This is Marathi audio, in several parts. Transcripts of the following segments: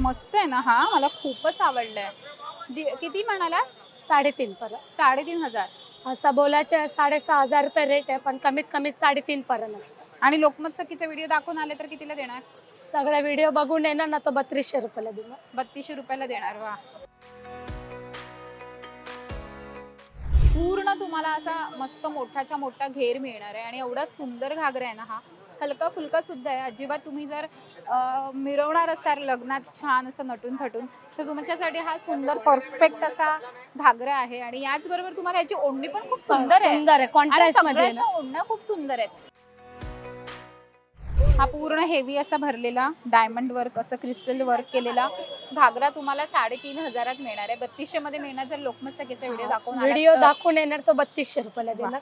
मस्त आहे ना हा मला खूपच आवडलाय. दि- किती म्हणाला साडेतीन पर्यंत साडेतीन हजार. असं बोलायचे साडेसहा हजार रुपये रेट आहे पण कमीत कमी साडेतीन पर्यंत असतं. आणि लोकमत सखीचे व्हिडिओ दाखवून आले तर कितीला देणार? सगळे व्हिडिओ बघून येणार ना तो बत्तीसशे रुपयाला देणार. बत्तीसशे रुपयाला देणार वा. पूर्ण तुम्हाला असा मस्त मोठाच्या मोठा घेर मिळणार आहे आणि एवढा सुंदर घागरा आहे ना हा. हलका फुलका सुद्धा आहे. अजिबात तुम्ही जर मिरवणार असाल लग्नात छान असं नटून थटून तर तुमच्यासाठी हा सुंदर परफेक्ट असा घागरा आहे. आणि याचबरोबर तुम्हाला याची ओढणी पण खूप सुंदर आहे. सुंदर आहे. आणि कॉन्ट्रास्टमध्ये ओढण्या खूप सुंदर आहेत. हा पूर्ण हेवी असा भरलेला डायमंड वर्क असं क्रिस्टल वर्क केलेला घागरा तुम्हाला साडेतीन हजारात मिळणार आहे. बत्तीसशे मध्ये मिळणार जर लोकमत सगळ्याचा व्हिडिओ दाखवून व्हिडिओ. दाखवून येणार तो बत्तीसशे रुपयाला देणार.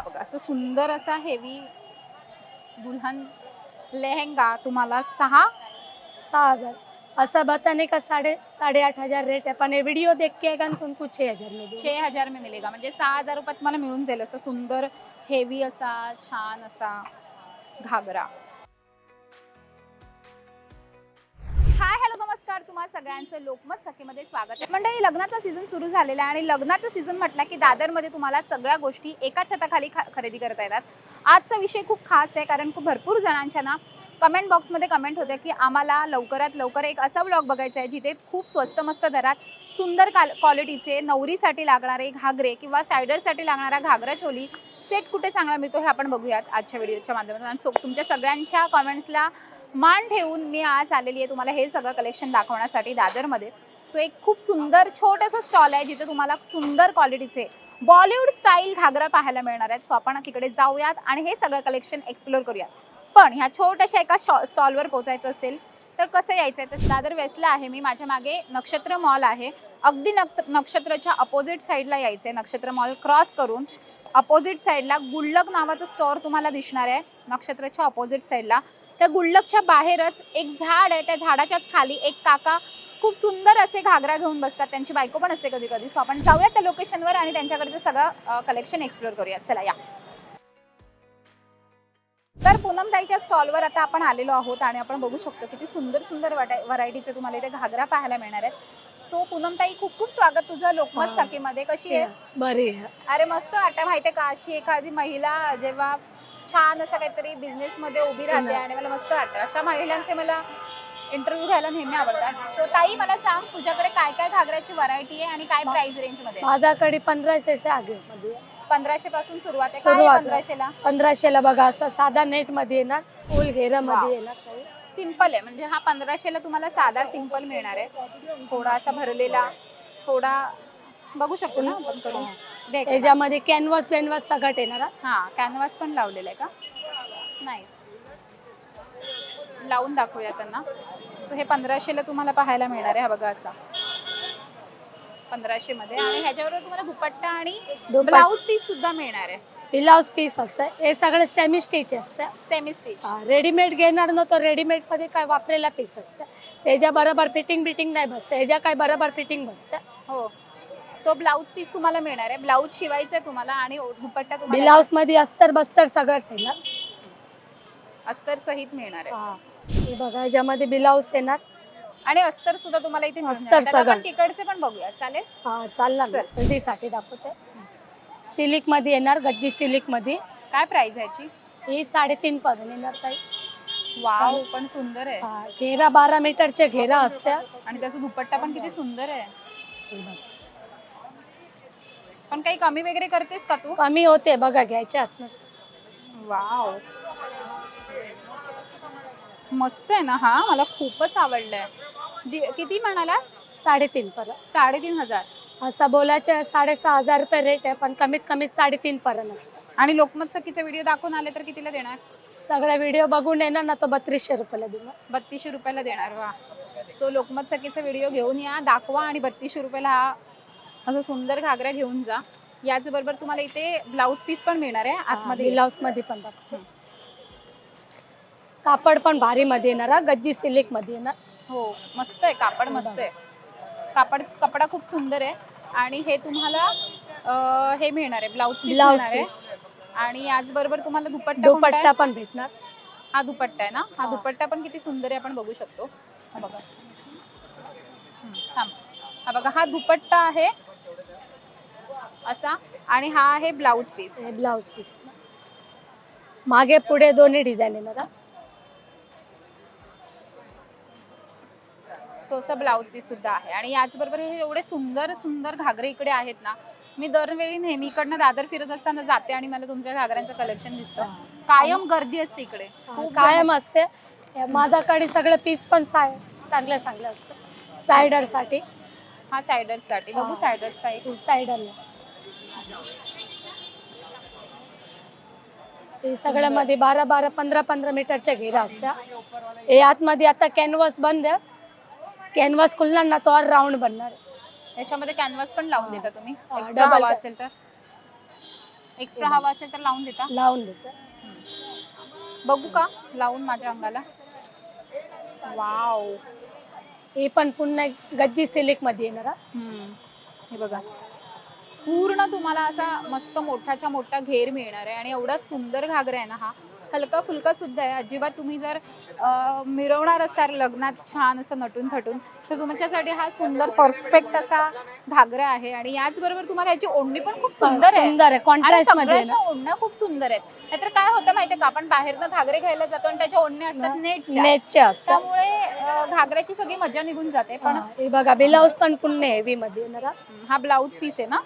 हा बघा असं सुंदर असा हेवी दुल्हन लेहंगा तुम्हाला सहा सहा हजार. ऐसा बताने का साढ़े साढ़े आठ हजार रेट है पण व्हिडिओ वीडियो देख के आएगा ना तो उनको हजार में छे हजार में मिलेगा म्हणजे सहा हजार रुपयात तुम्हाला मिळून जाईल असं सुंदर हेवी असा छान असा घागरा. हाय हॅलो नमस्कार. तुम्हा सगळ्यांचं लोकमत सखीमध्ये स्वागत आहे. मंडळी लग्नाचा सीझन सुरू झालेला आहे आणि लग्नाचा सीझन म्हटला की दादरमध्ये तुम्हाला सगळ्या गोष्टी एका छताखाली खरेदी करता येतात. आजचा विषय खूप खास आहे कारण खूप भरपूर जणांच्या ना कमेंट बॉक्समध्ये कमेंट होते की आम्हाला लवकरात लवकर एक असा ब्लॉग बघायचा आहे जिथे खूप स्वस्त मस्त दरात सुंदर काल क्वालिटीचे नवरीसाठी लागणारे घागरे किंवा सायडरसाठी लागणारा घागरा चोली सेट कुठे चांगला मिळतो हे आपण बघूयात आजच्या व्हिडिओच्या माध्यमातून. आणि सो तुमच्या सगळ्यांच्या कमेंट्सला मान ठेवून मी आज आलेली आहे तुम्हाला हे सगळं कलेक्शन दाखवण्यासाठी दादरमध्ये. सो एक खूप सुंदर छोटंसं स्टॉल आहे जिथे तुम्हाला सुंदर क्वालिटीचे बॉलिवूड स्टाईल घागरा पाहायला मिळणार आहेत. सो आपण तिकडे जाऊयात आणि हे सगळं कलेक्शन एक्सप्लोर करूयात. पण ह्या छोट्याशा एका स्टॉलवर पोहोचायचं असेल तर कसं यायचं आहे तर दादर वेस्टला आहे. मी माझ्या मागे नक्षत्र मॉल आहे. अगदी नक नक्षत्रच्या अपोजिट साईडला यायचं आहे नक्षत्र मॉल क्रॉस करून अपोजिट साईडला गुल्लक नावाचं स्टोअर तुम्हाला दिसणार आहे. नक्षत्राच्या अपोजिट साईडला त्या गुल्लकच्या बाहेरच एक झाड आहे त्या झाडाच्याच खाली एक काका खूप सुंदर असे घागरा घेऊन बसतात. त्यांची बायको पण असते कधी कधी सो आपण जाऊयात त्या लोकेशनवर आणि त्यांच्याकडचं सगळं कलेक्शन एक्सप्लोर करूयात. चला या. तर पूनमताईच्या स्टॉलवर आता आपण आलेलो आहोत आणि आपण बघू शकतो किती सुंदर सुंदर व्हरायटीचे तुम्हाला इथे घागरा पाहायला मिळणार आहेत. सो पूनमताई खूप खूप स्वागत तुझं लोकमत. सखीमध्ये. कशी आहे? बरी आहे. अरे मस्त वाटतं माहितीये का? अशी एखादी महिला जेव्हा छान असं काहीतरी बिझनेस मध्ये उभी राहते आणि मला मस्त वाटतं. अशा महिलांचे मला इंटरव्ह्यू घ्यायला नेहमी आवडतात. सो ताई मला सांग तुझ्याकडे काय काय घागऱ्याची व्हरायटी आहे आणि काय प्राइस रेंजमध्ये? माझ्याकडे पंधराशे आगे मध्ये पंधराशे पासून सुरुवात आहे. काय सुरुवात आहे. पंधराशेला? पंधराशेला बघा असं साधा नेटमध्ये येणार फुल घेरा मध्ये येणार काही. सिंपल आहे. म्हणजे हा पंधराशेला तुम्हाला साधा सिंपल मिळणार आहे. थोडा असा भरलेला थोडा बघू शकतो ना आपण करून. देख. त्याच्यामध्ये कॅनव्हास बॅनव्हास सगळं येणार हा. हा कॅनव्हास पण लावलेला आहे का? नाही लावून दाखवूया त्यांना. सो हे पंधराशेला तुम्हाला पाहायला मिळणार आहे हा बघा असा. पंधराशे मध्ये. आणि ह्याच्याबरोबर तुम्हाला दुपट्टा आणि ब्लाऊज पीस सुद्धा मिळणार आहे. ब्लाउज पीस असतं. हे सगळं सेमी स्टिच असतं. सेमी स्टिच रेडीमेड घेणार ना तर रेडीमेडमध्ये काय वापरेला पीस असतं. त्याच्या बरोबर फिटिंग बिटिंग नाही बसतं. ह्याच्या काय बरोबर फिटिंग बसतं. हो. सो ब्लाऊज पीस तुम्हाला मिळणार आहे. ब्लाऊज शिवायचं आहे तुम्हाला आणि दुपट्टा तुम्हाला ब्लाउजमध्ये अस्तर बस्तर सगळं येणार अस्तर सहित मिळणार आहे. हा. हे बघा याच्यामध्ये ब्लाउज येणार. आणि अस्तर सुद्धा तुम्हाला इथे अस्तर आपण सगळं. तिकडचे पण बघूया. चालेल? हा चालणार चल. हल्दीसाठी दाखवते. सिल्कमध्ये येणार गज्जी सिल्कमध्ये. काय प्राइस आहे याची? ही साडेतीन पर्यंत येणार ताई. वाव पण सुंदर आहे. हा, घेरा बारा मीटरचे घेरा असत्या. आणि त्याचा दुपट्टा पण किती सुंदर आहे. हे बघा. पण काही कमी वगैरे करतेस का तू? कमी होते बघा घ्यायचे असणार. वाव. मस्त आहे ना हा? मला खूपच आवडलाय. दि- किती म्हणाला? साडेतीन पर्यंत साडेतीन हजार. असं बोलायचे साडेसहा हजार रुपये रेट आहे पण कमीत कमी साडेतीन पर्यंत असतं आणि लोकमत सखीचे व्हिडिओ दाखवून आले तर कितीला देणार? सगळे व्हिडिओ बघून येणार ना तो बत्तीसशे रुपयाला देणार. बत्तीसशे रुपयाला देणार वा. सो लोकमत सखीचा व्हिडिओ घेऊन या दाखवा आणि बत्तीसशे रुपयाला हा असं सुंदर घागरा घेऊन जा. याचबरोबर तुम्हाला इथे ब्लाऊज पीस पण मिळणार आहे. आतमध्ये ब्लाउजमध्ये पण कापड पण भारी मध्ये येणार गज्जी सिल्कमध्ये येणार. हो मस्त आहे. कापड मस्त आहे. कापड कपडा खूप सुंदर आहे. आणि हे तुम्हाला हे मिळणार आहे. ब्लाऊज आहे. पीस आणि याचबरोबर तुम्हाला दुपट्टा? दुपट्टा पण भेटणार. हा दुपट्टा आहे ना? हा. दुपट्टा पण किती सुंदर आहे आपण बघू शकतो. हा बघा. हा बघा हा दुपट्टा आहे. असा आणि हा आहे ब्लाऊज पीस. हे ब्लाऊज पीस. मागे पुढे दोन्ही डिझाईन येणार हा. सो असं ब्लाऊज पीस सुद्धा आहे. आणि याचबरोबर हे एवढे सुंदर सुंदर घागरे इकडे आहेत ना मी दरवेळी नेहमी इकडनं दादर फिरत असताना जाते आणि मला तुमच्या घागऱ्यांचं कलेक्शन दिसतं. कायम गर्दी असते इकडे. खूप कायम असते. हे माझ्याकडे सगळे पीस पण चांगले चांगले असते सायडरसाठी. जण- हा सायडर्ससाठी. बघू हा. सायडर्स एक. सायडर हे सगळ्यामध्ये बारा बारा पंधरा पंधरा मीटरच्या घेरा असत्या. हे आतमध्ये आता कॅनव्हास बंद आहे. कॅनव्हास खुलणार ना तो राऊंड बनणार याच्यामध्ये कॅनव्हास पण लावून देता तुम्ही. हा, एक्स्ट्रा double हवा का- असेल तर. एक्स्ट्रा हवा असेल तर लावून देता. लावून देतं. बघू का लावून माझ्या अंगाला. वाव हे पण पुन्हा गज्जी सिल्कमध्ये येणार हा. हम्म. हे बघा. पूर्ण तुम्हाला असा मस्त मोठाच्या मोठा घेर मिळणार आहे आणि एवढा सुंदर घागरा आहे ना हा. हलका फुलका सुद्धा आहे. अजिबात तुम्ही जर मिरवणार असाल लग्नात छान असं नटून थटून तर तुमच्यासाठी हा सुंदर परफेक्ट असा घागरा आहे. आणि याचबरोबर तुम्हाला याची ओढणी पण खूप सुंदर आहे. सुंदर आहे. कॉन्ट्रास्टमध्ये ओढण्या खूप सुंदर आहेत. नाहीतर काय होतं माहितीये का? आपण बाहेरनं घागरे घ्यायला जातो आणि त्याच्या ओढण्या असतात नेटच्या. नेटचे असतात. त्यामुळे घागऱ्याची सगळी मजा निघून जाते. पण बघा ब्लाऊज पण पुन्हा हेवी मध्ये हा. ब्लाऊज पीस आहे ना.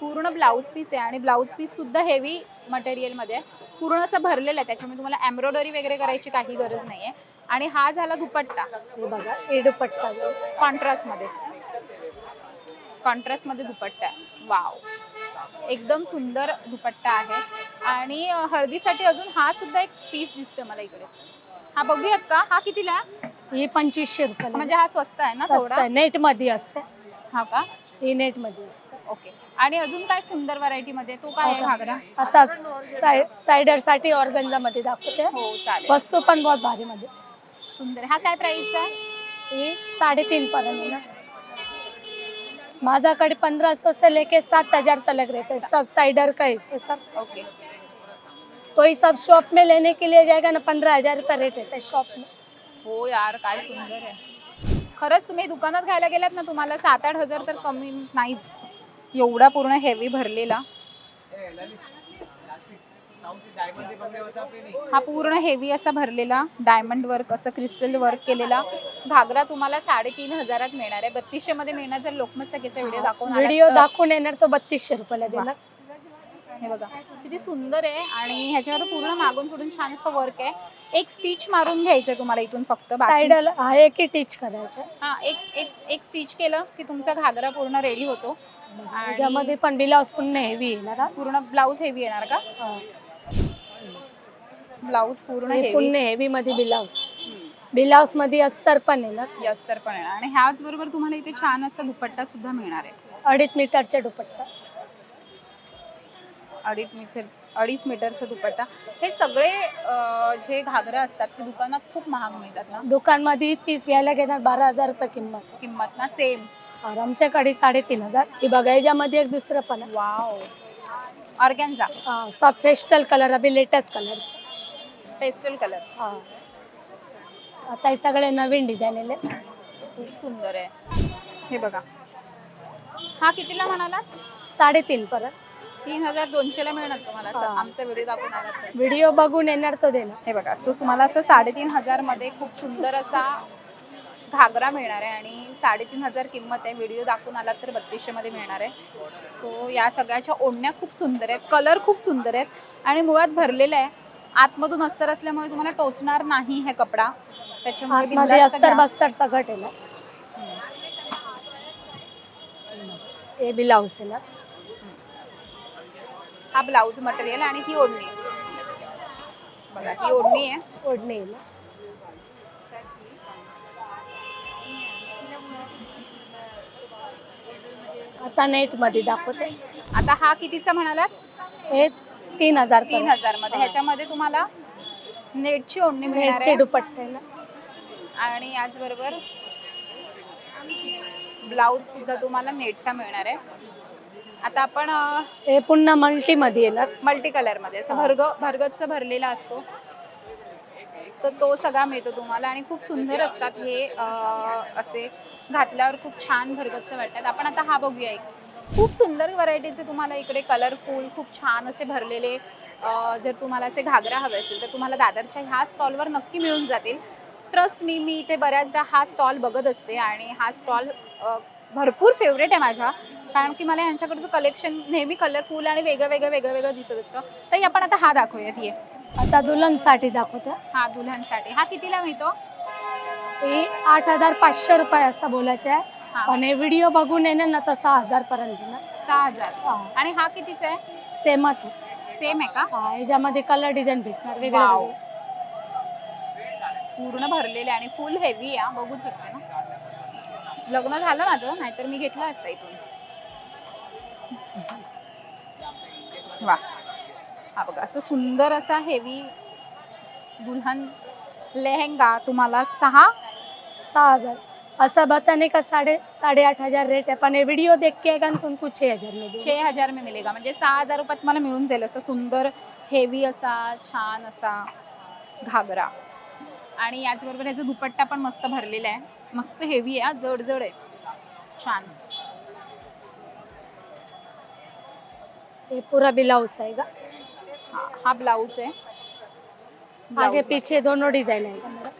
पूर्ण ब्लाऊज पीस आहे. आणि ब्लाऊज पीस सुद्धा हेवी मटेरियलमध्ये आहे. पूर्ण असं भरलेलं आहे. त्याच्यामुळे तुम्हाला एम्ब्रॉयडरी वगैरे करायची काही गरज नाहीये. आणि हा झाला दुपट्टा. हे बघा हे दुपट्टा. कॉन्ट्रास्टमध्ये कॉन्ट्रास्टमध्ये दुपट्टा आहे. वाव. एकदम सुंदर दुपट्टा आहे. आणि हळदीसाठी अजून हा सुद्धा एक पीस दिसतोय मला इकडे. हा बघूयात का? हा कितीला? आहे? ही पंचवीसशे रुपये म्हणजे हा स्वस्त आहे ना थोडा? नेटमध्ये असते. हा का? ही नेटमध्ये असते. ओके. आणि अजून काय सुंदर व्हरायटी मध्ये? तो काय आहे घागरा? आता सायडरसाठी ऑर्गन्झा मध्ये दाखवते. हो चालेल. वस्तू पण बहुत भारी मध्ये. सुंदर. हा काय प्राइसचा आहे? ही साडेतीन पर्यंत येणार माझ्याकडे पंद्रह सौ से लेके सात हजार तक रहते हैं सब साइडर का हिस्से सब. ओके तो ही सब शॉप में लेने के लिए जाएगा ना पंद्रह हजार रुपये रेट रहता है शॉप में. हो यार काय सुंदर आहे. खरंच तुम्ही दुकानात घ्यायला गेलात ना तुम्हाला सात आठ हजार तर कमी नाहीच. एवढा पूर्ण हेवी भरलेला. हा पूर्ण हेवी असा भरलेला. डायमंड वर्क असं क्रिस्टल वर्क केलेला. घागरा तुम्हाला साडेतीन हजारात मिळणार आहे. बत्तीसशे मध्ये मिळणार जर लोकमत सगळीचा व्हिडिओ दाखवून व्हिडिओ. दाखवून येणार तो बत्तीसशे रुपयाला देणार. हे बघा किती सुंदर आहे. आणि ह्याच्यावर पूर्ण मागून पुढून छान असं वर्क आहे. एक स्टिच मारून घ्यायचंय तुम्हाला इथून फक्त बाकी. साइडर आहे की टीच करायचं. हा एक एक एक स्टिच केलं की तुमचा घागरा पूर्ण रेडी होतो. त्याच्यामध्ये पण ब्लाऊज पुन्हा हेवी येणार हा. पूर्ण ब्लाऊज हेवी येणार का? हा. ब्लाऊज पूर्ण हे हेवी मध्ये ब्लाऊज ब्लाऊजमध्ये अस्तर पण येणार. अस्तर पण येणार. आणि ह्याच बरोबर तुम्हाला इथे छान असा दुपट्टा सुद्धा मिळणार आहे. अडीच मीटरचा दुपट्टा. अडीच मीटर अडीच मीटरचा दुपट्टा. हे सगळे अं, जे घागरा असतात ते दुकानात खूप महाग मिळतात ना? दुकानमध्ये पीस घ्यायला घेणार बारा हजार रुपये किंमत. किंमत ना? सेम और आमच्याकडे साडेतीन हजार. हे बघा याच्यामध्ये एक दुसरं पण आहे. वाव. ऑर्गॅन्झा. हा, सब फेस्टल कलर अभी लेटेस्ट कलर. Pastel colour. हा. आता हे सगळे नवीन डिझाईन आले खूप सुंदर आहे. हे बघा. हा कितीला म्हणाला साडेतीन परत. तीन हजार दोनशेला मिळणार तुम्हाला. असं हा. आमचा व्हिडिओ दाखवून आला तर व्हिडिओ बघून येणार तो देणार. हे बघा सो तुम्हाला असं साडेतीन हजारमध्ये खूप सुंदर असा घागरा मिळणार आहे आणि साडेतीन हजार किंमत आहे. व्हिडिओ दाखवून आलात तर बत्तीसशे मध्ये मिळणार आहे. सो या सगळ्याच्या ओढण्या खूप सुंदर आहेत. कलर खूप सुंदर आहेत. आणि मुळात भरलेलं आहे. आतमधून अस्तर असल्यामुळे तुम्हाला टोचणार नाही हे कपडा. त्याच्यामुळे आतमध्ये बिनधास्त अस्तर घ्या. बस्तर सगळं हे ब्लाऊज हा ब्लाऊज मटेरियल आणि ही ओढणी. बघा ही ओढणी आहे. ओढणी आता नेटमध्ये दाखवते. आता हा कितीचा म्हणालात? हे तीन हजार तीन. हजारमध्ये. ह्याच्यामध्ये तुम्हाला नेटची ओढणी मिळणार आहे. दुपट्टे येणार आणि याचबरोबर ब्लाऊज सुद्धा तुम्हाला नेटचा मिळणार आहे. आता आपण हे पुन्हा मल्टी मध्ये येणार. मल्टी कलरमध्ये असं. भरग भरगतचा भरलेला असतो. तर तो सगळा मिळतो तुम्हाला. आणि खूप सुंदर असतात हे अं, असे घातल्यावर खूप छान भरगच्च वाटतात. आपण आता हा बघूया एक. खूप सुंदर व्हरायटीचे तुम्हाला इकडे कलरफुल खूप छान असे भरलेले जर तुम्हाला असे घागरा हवे असेल तर तुम्हाला दादरच्या ह्या स्टॉलवर नक्की मिळून जातील. ट्रस्ट मी मी इथे बऱ्याचदा हा स्टॉल बघत असते आणि हा स्टॉल भरपूर फेवरेट आहे माझा. कारण की मला यांच्याकडचं कलेक्शन नेहमी कलरफुल आणि वेगळं वेगळं वेगळं वेगळं दिसत असतं. तर आपण आता हा दाखवूयात ये. आता दुल्हनसाठी दाखवते. हा दुल्हनसाठी. हा कितीला मिळतो? हे आठ हजार पाचशे रुपये असं बोलायचं आहे. पण हे व्हिडिओ बघून येणार ना तर सहा हजार पर्यंत येणार. सहा हजार. आणि हा कितीचा आहे? सेमच सेम आहे का? हा याच्यामध्ये कलर डिझाईन भेटणार. वेगळे. पूर्ण भरलेले आणि फुल हेवी आहे बघू शकते ना? लग्न झालं माझं नाहीतर मी घेतलं असतं इथून. वा. हा बघा असं सुंदर असा हेवी दुल्हन लेहंगा तुम्हाला सहा सहा हजार. ऐसा बताने का साढ़े साढ़े आठ हजार रेट है पण ये वीडियो देख के तो उनको छः हजार। छे हजार में मिलेगा. म्हणजे सहा हजार रुपयात मला मिळून जाईल असं सुंदर हेवी असा छान असा घागरा. आणि याचबरोबर याचा दुपट्टा पण मस्त भरलेला आहे. मस्त हेवी आहे हा, जड जड आहे. छान. ये पूरा ब्लाउज आएगा हा हा ब्लाऊज आहे. आगे ब्लाऊज पीछे दोनों डिजाइन आएगा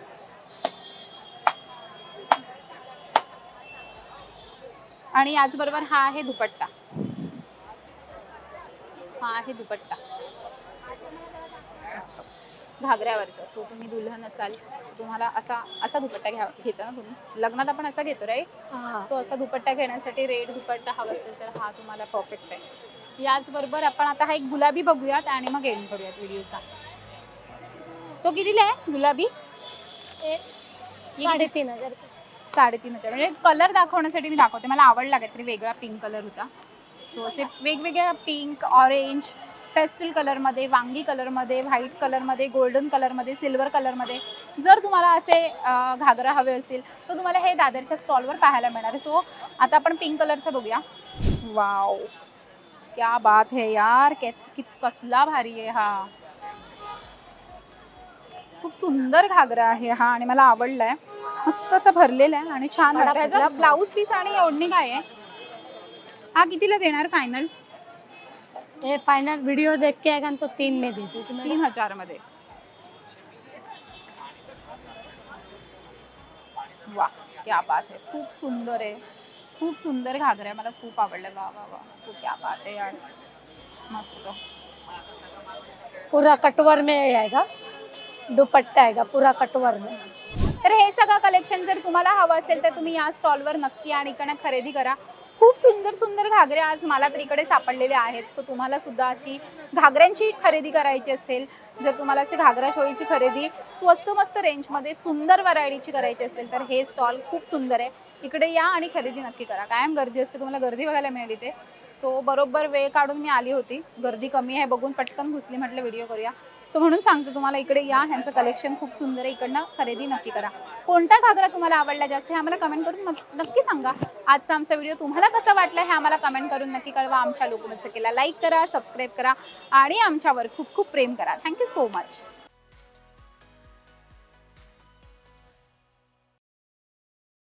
आणि याचबरोबर हा आहे दुपट्टा. हा आहे दुपट्टा. घागऱ्यावरचा. सो तुम्ही दुल्हन असाल तुम्हाला असा असा दुपट्टा घ्या घेता ना तुम्ही? लग्नात आपण असा घेतो राईट हाँ. सो असा दुपट्टा घेण्यासाठी रेड दुपट्टा हवा असेल तर हा तुम्हाला परफेक्ट आहे. याचबरोबर आपण आता हा एक गुलाबी बघूयात आणि मग एंड करूयात व्हिडिओचा. तो कितीला आहे गुलाबी? ये साढ़े तीन हजार। साडेतीन हजार. म्हणजे कलर दाखवण्यासाठी मी दाखवते. मला आवडला काहीतरी वेगळा पिंक कलर होता. सो असे वेगवेगळ्या पिंक ऑरेंज पेस्टल कलरमध्ये वांगी कलरमध्ये व्हाईट कलरमध्ये गोल्डन कलरमध्ये सिल्वर कलरमध्ये जर तुम्हाला असे घागरा हवे असेल तर तुम्हाला हे दादरच्या स्टॉलवर पाहायला मिळणार आहे. सो आता आपण पिंक कलरचं बघूया. वाव क्या बात है यार. कसला भारी आहे हा. खूप सुंदर घागरा आहे हा आणि मला आवडलाय. मस्त असं भरलेलं आहे आणि छान वाटतं ब्लाऊज पीस आणि ओढणी काय आहे? हा कितीला देणार फायनल ये फाइनल वीडियो देख के आएगा ना तो तीन में दे। तीन हजारमध्ये. वा क्या बात आहे. खूप सुंदर आहे. खूप सुंदर घागरा आहे. मला खूप आवडलं. वा वा वा खूप क्या बात आहे यार. मस्त. पूरा कटवर में आएगा. दुपट्टा आएगा पूरा कटवर में. तर हे सगळं कलेक्शन जर तुम्हाला हवं असेल तर तुम्ही या स्टॉलवर नक्की आणि इकडनं खरेदी करा. खूप सुंदर सुंदर घागरे आज मला तर इकडे सापडलेले आहेत. सो तुम्हाला सुद्धा अशी घागऱ्यांची खरेदी करायची असेल जर तुम्हाला अशी घागरा चोळीची खरेदी स्वस्त मस्त रेंजमध्ये सुंदर व्हरायटीची करायची असेल तर हे स्टॉल खूप सुंदर आहे. इकडे या आणि खरेदी नक्की करा. कायम गर्दी असते तुम्हाला गर्दी बघायला मिळेल इथे. सो बरोबर वेळ काढून मी आली होती. गर्दी कमी आहे बघून पटकन घुसली म्हटलं व्हिडिओ करूया. सो म्हणून सांगते तुम्हाला इकडे या ह्यांचं कलेक्शन खूप सुंदर आहे. इकडनं खरेदी नक्की करा. कोणता घागरा तुम्हाला आवडला जास्त हे आम्हाला कमेंट करून नक्की सांगा. आजचा आमचा व्हिडिओ तुम्हाला कसा वाटला हे आम्हाला कमेंट करून नक्की कळवा. आमच्या लोकमतचं केला लाईक करा सबस्क्राईब करा आणि आमच्यावर खूप खूप प्रेम करा. Thank you so much